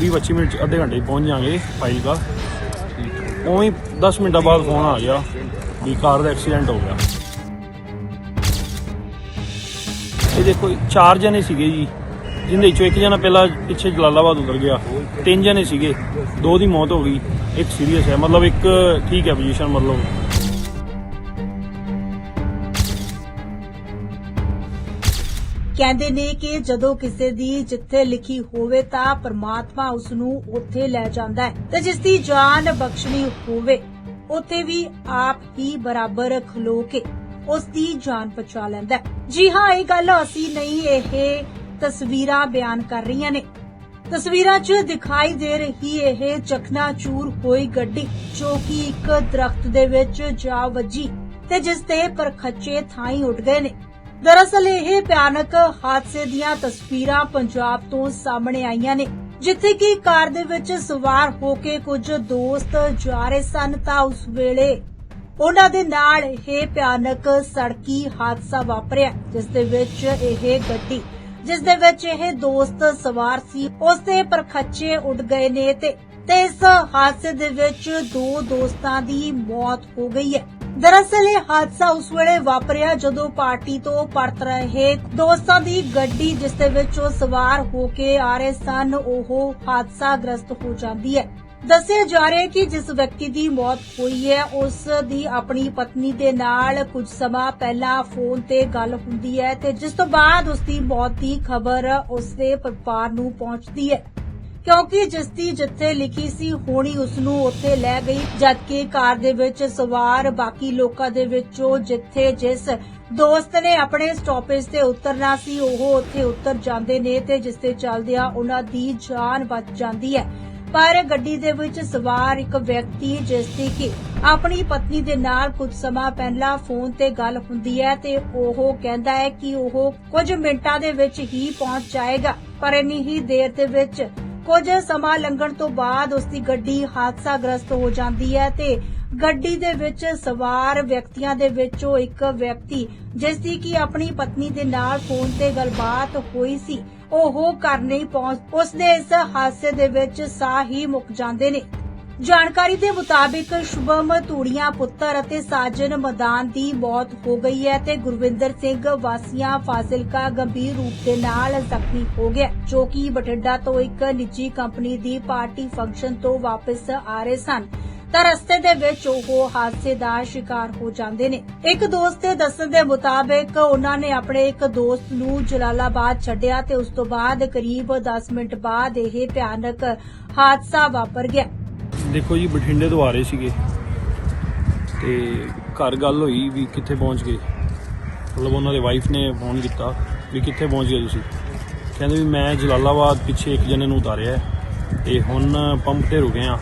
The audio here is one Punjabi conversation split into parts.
20-25 ਮਿੰਟ ਅੱਧੇ ਘੰਟੇ ਪਹੁੰਚ ਜਾਾਂਗੇ ਫਾਈਲ ਦਾ। ਉਵੇਂ ਹੀ 10 ਮਿੰਟਾਂ ਬਾਅਦ ਫੋਨ ਆ ਗਿਆ ਵੀ ਕਾਰ ਦਾ ਐਕਸੀਡੈਂਟ ਹੋ ਗਿਆ। ਇਹ ਦੇਖੋ ਚਾਰ ਜਣੇ ਸੀਗੇ ਜੀ, ਜਿੰਦੇ ਵਿੱਚੋਂ ਇੱਕ ਜਣਾ ਪਹਿਲਾਂ ਪਿੱਛੇ ਜਲਾਲਾਬਾਦ ਉਤਰ ਗਿਆ, ਤਿੰਨ ਜਣੇ ਸੀਗੇ, ਦੋ ਦੀ ਮੌਤ ਹੋ ਗਈ, ਇੱਕ ਸੀਰੀਅਸ ਹੈ, ਮਤਲਬ ਇੱਕ ਠੀਕ ਹੈ ਪੋਜੀਸ਼ਨ ਮਤਲਬ ਕਹਿੰਦੇ ਨੇ ਕਿ ਜਦੋਂ ਕਿਸੇ ਦੀ ਜਿੱਥੇ ਲਿਖੀ ਹੋਵੇ ਤਾਂ ਪ੍ਰਮਾਤਮਾ ਉਸ ਨੂੰ ਉੱਥੇ ਲੈ ਜਾਂਦਾ ਹੈ ਤੇ ਜਿਸ ਦੀ ਜਾਨ ਬਖਸ਼ਣੀ ਹੋਵੇ, ਉੱਥੇ ਵੀ ਆਪ ਹੀ ਬਰਾਬਰ ਖਲੋ ਕੇ ਉਸ ਦੀ ਜਾਨ ਬਚਾ ਲੈਂਦਾ ਜੀ ਹਾਂ, ਇਹ ਗੱਲ ਅਸੀਂ ਨਹੀਂ ਇਹ ਤਸਵੀਰਾਂ ਬਿਆਨ ਕਰ ਰਹੀਆਂ ਨੇ। ਤਸਵੀਰਾਂ 'ਚ ਦਿਖਾਈ ਦੇ ਰਹੀ ਇਹ ਚਕਨਾਚੂਰ ਹੋਈ ਗੱਡੀ ਜੋ ਕਿ ਇੱਕ ਦਰਖਤ ਦੇ ਵਿੱਚ ਜਾ ਵੱਜੀ ਤੇ ਜਿਸ ਤੇ ਪਰਖੱਚੇ ਥਾਈ ਉੱਡ ਗਏ ਨੇ। ਦਰਅਸਲ ਇਹ ਭਿਆਨਕ ਹਾਦਸੇ ਦੀਆਂ ਤਸਵੀਰਾਂ ਪੰਜਾਬ ਤੋਂ ਸਾਹਮਣੇ ਆਈਆਂ ਨੇ, ਜਿੱਥੇ ਕਿ ਕਾਰ ਦੇ ਵਿੱਚ ਸਵਾਰ ਹੋ ਕੇ ਕੁਝ ਦੋਸਤ ਜਾ ਰਹੇ ਸਨ ਤਾਂ ਉਸ ਵੇਲੇ ਉਹਨਾਂ ਦੇ ਨਾਲ ਇਹ ਭਿਆਨਕ ਸੜਕੀ ਹਾਦਸਾ ਵਾਪਰਿਆ, ਜਿਸ ਦੇ ਵਿੱਚ ਇਹ ਗੱਡੀ, ਜਿਸ ਦੇ ਵਿੱਚ ਇਹ ਦੋਸਤ ਸਵਾਰ ਸੀ, ਉਸ ਦੇ ਪਰਖੱਚੇ ਉੱਡ ਗਏ ਨੇ ਤੇ ਇਸ ਹਾਦਸੇ ਦੇ ਵਿੱਚ ਦੋ ਦੋਸਤਾਂ ਦੀ ਮੌਤ ਹੋ ਗਈ ਹੈ। ਦਰਅਸਲ ਇਹ ਹਾਦਸਾ ਉਸ ਵੇਲੇ ਵਾਪਰਿਆ ਜਦੋਂ ਪਾਰਟੀ ਤੋਂ ਪਰਤ ਰਹੇ ਦੋਸਤਾਂ ਦੀ ਗੱਡੀ ਜਿਸ ਦੇ ਵਿੱਚ ਉਹ ਸਵਾਰ ਹੋ ਕੇ ਆ ਰਹੇ ਸਨ, ਉਹ ਹਾਦਸਾਗ੍ਰਸਤ ਹੋ ਜਾਂਦੀ ਹੈ। ਦੱਸਿਆ ਜਾ ਰਿਹਾ ਹੈ ਕਿ ਜਿਸ ਵਿਅਕਤੀ ਦੀ ਮੌਤ ਹੋਈ ਹੈ, ਉਸ ਦੀ ਆਪਣੀ ਪਤਨੀ ਦੇ ਨਾਲ ਕੁਝ ਸਮਾਂ ਪਹਿਲਾਂ ਫੋਨ ਤੇ ਗੱਲ ਹੁੰਦੀ ਹੈ ਤੇ ਜਿਸ ਤੋਂ ਬਾਅਦ ਉਸ ਦੀ ਮੌਤ ਦੀ ਖਬਰ ਉਸ ਦੇ ਪਰਿਵਾਰ ਨੂੰ ਪਹੁੰਚਦੀ ਹੈ। ਕਿਉਂਕਿ ਜਿਸ ਦੀ ਜਿੱਥੇ ਲਿਖੀ ਸੀ, ਹੋਣੀ ਉਸ ਨੂੰ ਉੱਥੇ ਲੈ ਗਈ, ਜਦਕਿ ਕਾਰ ਦੇ ਵਿੱਚ ਸਵਾਰ ਬਾਕੀ ਲੋਕਾਂ ਦੇ ਵਿੱਚੋਂ ਜਿੱਥੇ ਜਿਸ ਦੋਸਤ ਨੇ ਆਪਣੇ ਸਟਾਪੇਜ ਤੇ ਉਤਰਨਾ ਸੀ, ਉਹ ਉੱਥੇ ਉਤਰ ਜਾਂਦੇ ਨੇ ਤੇ ਜਿਸ ਤੇ ਚੱਲਦਿਆਂ ਉਹਨਾਂ ਦੀ ਜਾਨ ਬਚ ਜਾਂਦੀ ਹੈ। ਪਰ ਗੱਡੀ ਦੇ ਵਿੱਚ ਸਵਾਰ ਇੱਕ ਵਿਅਕਤੀ ਜਿਸ ਦੀ ਕਿ ਆਪਣੀ ਪਤਨੀ ਦੇ ਨਾਲ ਕੁਝ ਸਮਾਂ ਪਹਿਲਾਂ ਫੋਨ ਤੇ ਗੱਲ ਹੁੰਦੀ ਹੈ ਤੇ ਉਹ ਕਹਿੰਦਾ ਹੈ ਕਿ ਉਹ ਕੁਝ ਮਿੰਟਾਂ ਦੇ ਵਿੱਚ ਹੀ ਪਹੁੰਚ ਜਾਏਗਾ, ਪਰ ਇੰਨੀ ਹੀ ਦੇਰ ਦੇ ਵਿੱਚ ਕੁਝ ਸਮਾਂ ਲੰਘਣ ਤੋਂ ਬਾਅਦ ਉਸ ਦੀ ਗੱਡੀ ਹਾਦਸਾਗ੍ਰਸਤ ਹੋ ਜਾਂਦੀ ਹੈ ਤੇ ਗੱਡੀ ਦੇ ਵਿੱਚ ਸਵਾਰ ਵਿਅਕਤੀਆਂ ਦੇ ਵਿੱਚੋਂ ਇੱਕ ਵਿਅਕਤੀ, ਜਿਸ ਦੀ ਕਿ ਆਪਣੀ ਪਤਨੀ ਦੇ ਨਾਲ ਫੋਨ ਤੇ ਗੱਲਬਾਤ ਹੋਈ ਸੀ, ਉਹ ਘਰ ਨਹੀਂ ਪਹੁੰਚ ਉਸ ਦੇ ਇਸ ਹਾਦਸੇ ਦੇ ਵਿੱਚ ਸਾਹ ਹੀ ਮੁੱਕ ਜਾਂਦੇ ਨੇ। ਜਾਣਕਾਰੀ ਦੇ ਮੁਤਾਬਿਕ ਸ਼ੁਭਮ ਧੂੜੀਆਂ ਪੁੱਤਰ ਅਤੇ ਸਾਜਨ ਮਦਾਨ ਦੀ ਮੌਤ ਹੋ ਗਈ ਹੈ ਤੇ ਗੁਰਵਿੰਦਰ ਸਿੰਘ ਵਾਸੀਆਂ ਫਾਜ਼ਿਲਕਾ ਗੰਭੀਰ ਰੂਪ ਦੇ ਨਾਲ ਜ਼ਖਮੀ ਹੋ ਗਿਆ ਜੋ ਕਿ ਬਠਿੰਡਾ ਤੋਂ ਇੱਕ ਨਿੱਜੀ ਕੰਪਨੀ ਦੀ ਪਾਰਟੀ ਫੰਕਸ਼ਨ ਤੋਂ ਵਾਪਸ ਆ ਰਹੇ ਸਨ। ਤਾਂ ਰਸਤੇ ਦੇ ਵਿੱਚ ਉਹ ਹਾਦਸੇ ਦਾ ਸ਼ਿਕਾਰ ਹੋ ਜਾਂਦੇ ਨੇ। ਇੱਕ ਦੋਸਤ ਦੇ ਦੱਸਣ ਦੇ ਮੁਤਾਬਿਕ ਉਹਨਾਂ ਨੇ ਆਪਣੇ ਇੱਕ ਦੋਸਤ ਨੂੰ ਜਲਾਲਾਬਾਦ ਛੱਡਿਆ ਤੇ ਉਸ ਤੋਂ ਬਾਅਦ ਕਰੀਬ 10 ਮਿੰਟ ਬਾਅਦ ਇਹ ਭਿਆਨਕ ਹਾਦਸਾ ਵਾਪਰ ਗਿਆ। ਦੇਖੋ ਜੀ, ਬਠਿੰਡੇ ਤੋਂ ਆ ਰਹੇ ਸੀਗੇ। ਤੇ ਘਰ ਗੱਲ ਹੋਈ ਵੀ ਕਿੱਥੇ ਪਹੁੰਚ ਗਏ। ਮਤਲਬ ਉਹਨਾਂ ਦੇ ਵਾਈਫ ਨੇ ਫੋਨ ਕੀਤਾ ਵੀ ਕਿੱਥੇ ਪਹੁੰਚ ਗਏ ਤੁਸੀਂ। ਕਹਿੰਦੇ ਵੀ ਮੈਂ ਜਲਾਲਾਬਾਦ ਪਿੱਛੇ ਇੱਕ ਜਣੇ ਨੂੰ ਉਤਾਰਿਆ ਹੈ ਤੇ ਹੁਣ ਪੰਪ ਤੇ ਰੁਕੇ ਆ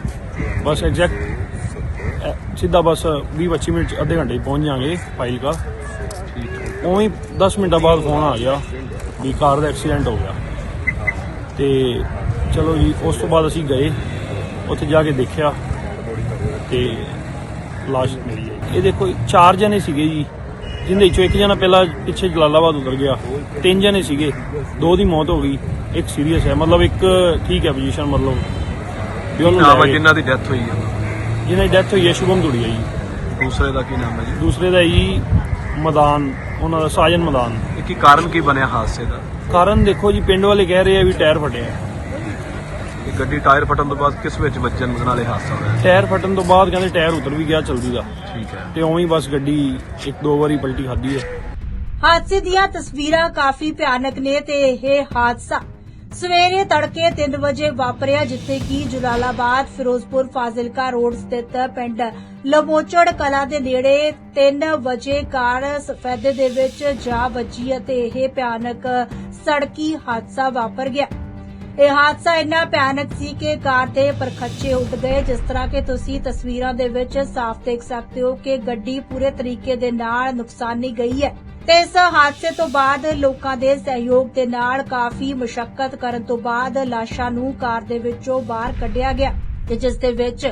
ਬਸ ਐਗਜ਼ੈਕਟ ਸਿੱਧਾ ਬਸ 20-25 ਮਿੰਟ 'ਚ ਅੱਧੇ ਘੰਟੇ ਪਹੁੰਚ ਜਾਾਂਗੇ ਫਾਈਲ ਕਾ। ਉਵੇਂ ਹੀ 10 ਮਿੰਟਾਂ ਬਾਅਦ ਫੋਨ ਆ ਗਿਆ ਵੀ ਕਾਰ ਦਾ ਐਕਸੀਡੈਂਟ ਹੋ ਗਿਆ। ਤੇ ਚਲੋ ਜੀ, ਉਸ ਤੋਂ ਬਾਅਦ ਅਸੀਂ ਗਏ। ਉੱਥੇ ਜਾ ਕੇ ਦੇਖਿਆ ਤੇ ਲਾਸ਼ ਮਿਲੀ ਹੈ। ਇਹ ਦੇਖੋ ਚਾਰ ਜਣੇ ਸੀਗੇ ਜੀ ਜਿੰਦੇ ਵਿੱਚੋਂ ਇੱਕ ਜਣਾ ਪਹਿਲਾਂ ਪਿੱਛੇ ਜਲਾਲਾਬਾਦ ਉਤਰ ਗਿਆ ਤਿੰਨ ਜਣੇ ਸੀਗੇ ਦੋ ਦੀ ਮੌਤ ਹੋ ਗਈ ਇੱਕ ਸੀਰੀਅਸ ਹੈ ਮਤਲਬ ਇੱਕ ਠੀਕ ਹੈ ਪੋਜੀਸ਼ਨ ਮਤਲਬ ਵੀ ਉਹਨੂੰ ਨਾਮ ਲੈ ਹੈ ਗਏ। ਜਿਨ੍ਹਾਂ ਦੀ ਡੈਥ ਹੋਈ ਹੈ? ਜਿਹਨਾਂ ਦੀ ਡੈਥ ਹੋਈ ਹੈ ਸ਼ੁਭਮ ਦੁੜੀਆ ਜੀ। ਦੂਸਰੇ ਦਾ ਕੀ ਨਾਮ ਹੈ ਜੀ? ਦੂਸਰੇ ਦਾ ਜੀ ਮਦਾਨ ਉਹਨਾਂ ਦਾ ਸਾਜਨ ਮਦਾਨ। ਇਹ ਕੀ ਕਾਰਨ ਕੀ ਬਣਿਆ ਹਾਦਸੇ ਦਾ? ਕਾਰਨ ਦੇਖੋ ਜੀ ਪਿੰਡ ਵਾਲੇ ਕਹਿ ਰਹੇ ਆ ਵੀ ਟਾਇਰ ਫਟਿਆ ਹੈ। ਇਹ ਗੱਡੀ ਟਾਇਰ ਫਟਣ ਤੋਂ ਬਾਅਦ ਕਿਸ ਵਿੱਚ ਵੱਜਣ ਨਾਲ ਇਹ ਹਾਦਸਾ ਹੋਇਆ? ਟਾਇਰ ਫਟਣ ਤੋਂ ਬਾਅਦ ਕਹਿੰਦੇ ਟਾਇਰ ਉਤਰ ਵੀ ਗਿਆ ਚਲਦੀ ਦਾ ਠੀਕ ਹੈ। ਤੇ ਉਵੇਂ ਹੀ ਬਸ ਗੱਡੀ ਇੱਕ ਦੋ ਵਾਰੀ ਪਲਟੀ ਖਾਦੀ ਹੈ। ਹਾਦਸੇ ਦੀਆਂ ਤਸਵੀਰਾਂ ਕਾਫੀ ਭਿਆਨਕ ਨੇ ਤੇ ਇਹ ਹਾਦਸਾ ਸਵੇਰੇ ਤੜਕੇ 3 ਵਜੇ ਵਾਪਰਿਆ ਜਿੱਥੇ ਕਿ ਜਲਾਲਾਬਾਦ ਫਿਰੋਜ਼ਪੁਰ ਫਾਜ਼ਿਲਕਾ ਰੋਡ ਸਥਿਤ ਪਿੰਡ ਲਮੋਚੜ ਕਲਾ ਦੇ ਨੇੜੇ 3 ਵਜੇ ਕਾਰ ਸਫੈਦੇ ਦੇ ਵਿੱਚ ਜਾ ਵੱਜੀ ਅਤੇ ਇਹ ਭਿਆਨਕ ਸੜਕੀ ਹਾਦਸਾ ਵਾਪਰ ਗਿਆ। ਇਹ ਹਾਦਸਾ ਇੰਨਾ ਭਿਆਨਕ ਸੀ ਕਿ ਕਾਰ ਦੇ ਪਰਖੱਚੇ ਉੱਡ ਗਏ, ਜਿਸ ਤਰ੍ਹਾਂ ਕਿ ਤੁਸੀਂ ਤਸਵੀਰਾਂ ਦੇ ਵਿੱਚ ਸਾਫ਼ ਦੇਖ ਸਕਦੇ ਹੋ ਕਿ ਗੱਡੀ ਪੂਰੇ ਤਰੀਕੇ ਦੇ ਨਾਲ ਨੁਕਸਾਨੀ ਗਈ ਹੈ। ਤੇ ਇਸ ਹਾਦਸੇ ਤੋਂ ਬਾਅਦ ਲੋਕਾਂ ਦੇ ਸਹਿਯੋਗ ਦੇ ਨਾਲ ਕਾਫੀ ਮੁਸ਼ਕਲ ਕਰਨ ਤੋਂ ਬਾਅਦ ਲਾਸ਼ਾਂ ਨੂੰ ਕਾਰ ਦੇ ਵਿੱਚੋਂ ਬਾਹਰ ਕੱਢਿਆ ਗਿਆ, ਤੇ ਜਿਸ ਦੇ ਵਿੱਚ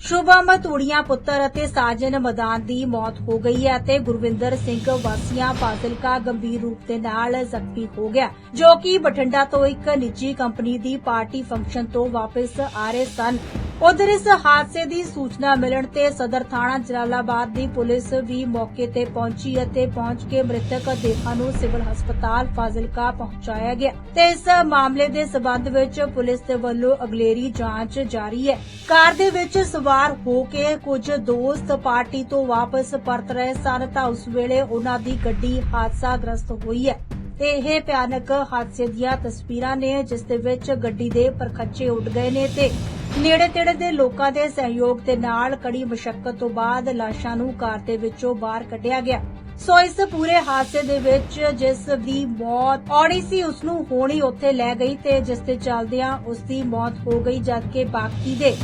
ਸ਼ੁਭਮ ਤੂੜੀਆਂ ਪੁੱਤਰ ਅਤੇ ਸਾਜਨ ਮਦਾਨ ਦੀ ਮੌਤ ਹੋ ਗਈ ਹੈ ਅਤੇ ਗੁਰਵਿੰਦਰ ਸਿੰਘ ਵਾਸੀਆਂ ਫਾਜ਼ਿਲਕਾ ਗੰਭੀਰ ਰੂਪ ਦੇ ਨਾਲ ਜ਼ਖਮੀ ਹੋ ਗਿਆ, ਜੋ ਕਿ ਬਠਿੰਡਾ ਤੋਂ ਇੱਕ ਨਿੱਜੀ ਕੰਪਨੀ ਦੀ ਪਾਰਟੀ ਫੰਕਸ਼ਨ ਤੋਂ ਵਾਪਸ ਆ ਰਹੇ ਸਨ। ਉਧਰ ਇਸ ਹਾਦਸੇ ਦੀ ਸੂਚਨਾ ਮਿਲਣ ਤੇ ਸਦਰ ਥਾਣਾ ਜਲਾਲਾਬਾਦ ਦੀ ਪੁਲਿਸ ਵੀ ਮੌਕੇ ਤੇ ਪਹੁੰਚੀ ਅਤੇ ਪਹੁੰਚ ਕੇ ਮ੍ਰਿਤਕ ਦੇਹਾਂ ਨੂੰ ਸਿਵਲ ਹਸਪਤਾਲ ਫਾਜ਼ਿਲਕਾ ਪਹੁੰਚਾਇਆ ਗਿਆ ਤੇ ਇਸ ਮਾਮਲੇ ਦੇ ਸਬੰਧ ਵਿੱਚ ਪੁਲਿਸ ਦੇ ਵੱਲੋਂ ਅਗਲੇਰੀ ਜਾਂਚ ਜਾਰੀ ਹੈ। ਕਾਰ ਦੇ ਵਿੱਚ ਸਵਾਰ ਹੋ ਕੇ ਕੁਝ ਦੋਸਤ ਪਾਰਟੀ ਤੋਂ ਵਾਪਸ ਪਰਤ ਰਹੇ ਸਨ ਤਾਂ ਉਸ ਵੇਲੇ ਉਹਨਾਂ ਦੀ ਗੱਡੀ ਹਾਦਸਾ ਗ੍ਰਸਤ ਹੋਈ ਹੈ। ਤੇ ਇਹ ਭਿਆਨਕ ਹਾਦਸੇ ਦੀਆਂ ਤਸਵੀਰਾਂ ਨੇ, ਜਿਸ ਦੇ ਵਿੱਚ ਗੱਡੀ ਦੇ ਪਰਖੱਚੇ ਉੱਡ ਗਏ ਨੇ ਤੇ ਨੇੜੇ ਤੇੜੇ ਦੇ ਲੋਕਾਂ ਦੇ ਸਹਿਯੋਗ ਦੇ ਨਾਲ ਕੜੀ ਮੁਸ਼ਕਲ ਤੋਂ ਬਾਅਦ ਲਾਸ਼ਾਂ ਨੂੰ ਕਾਰ ਦੇ ਵਿੱਚੋਂ ਬਾਹਰ ਕੱਢਿਆ ਗਿਆ। ਸੋ ਇਸ ਪੂਰੇ ਹਾਦਸੇ ਦੇ ਵਿੱਚ ਜਿਸ ਦੀ ਮੌਤ ਔੜੀ ਸੀ, ਉਸ ਨੂੰ ਹੋਣੀ ਉੱਥੇ ਲੈ ਗਈ ਤੇ ਜਿਸ ਦੇ ਚੱਲਦਿਆਂ ਉਸ ਦੀ ਮੌਤ ਹੋ ਗਈ, ਜਦਕਿ ਬਾਕੀ ਦੇ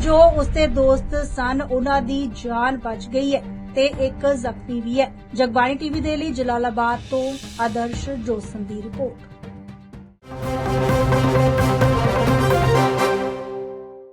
ਜੋ ਉਸ ਦੇ ਦੋਸਤ ਸਨ, ਉਹਨਾਂ ਦੀ ਜਾਨ ਬਚ ਗਈ ਹੈ। ਤੇ ਇੱਕ ਜ਼ਖਮੀ ਵੀ ਹੈ। ਜਗਬਾਣੀ ਟੀਵੀ ਦੇ ਲਈ ਜਲਾਲਾਬਾਦ ਤੋਂ ਆਦਰਸ਼ ਜੋਸਨ ਦੀ ਰਿਪੋਰਟ।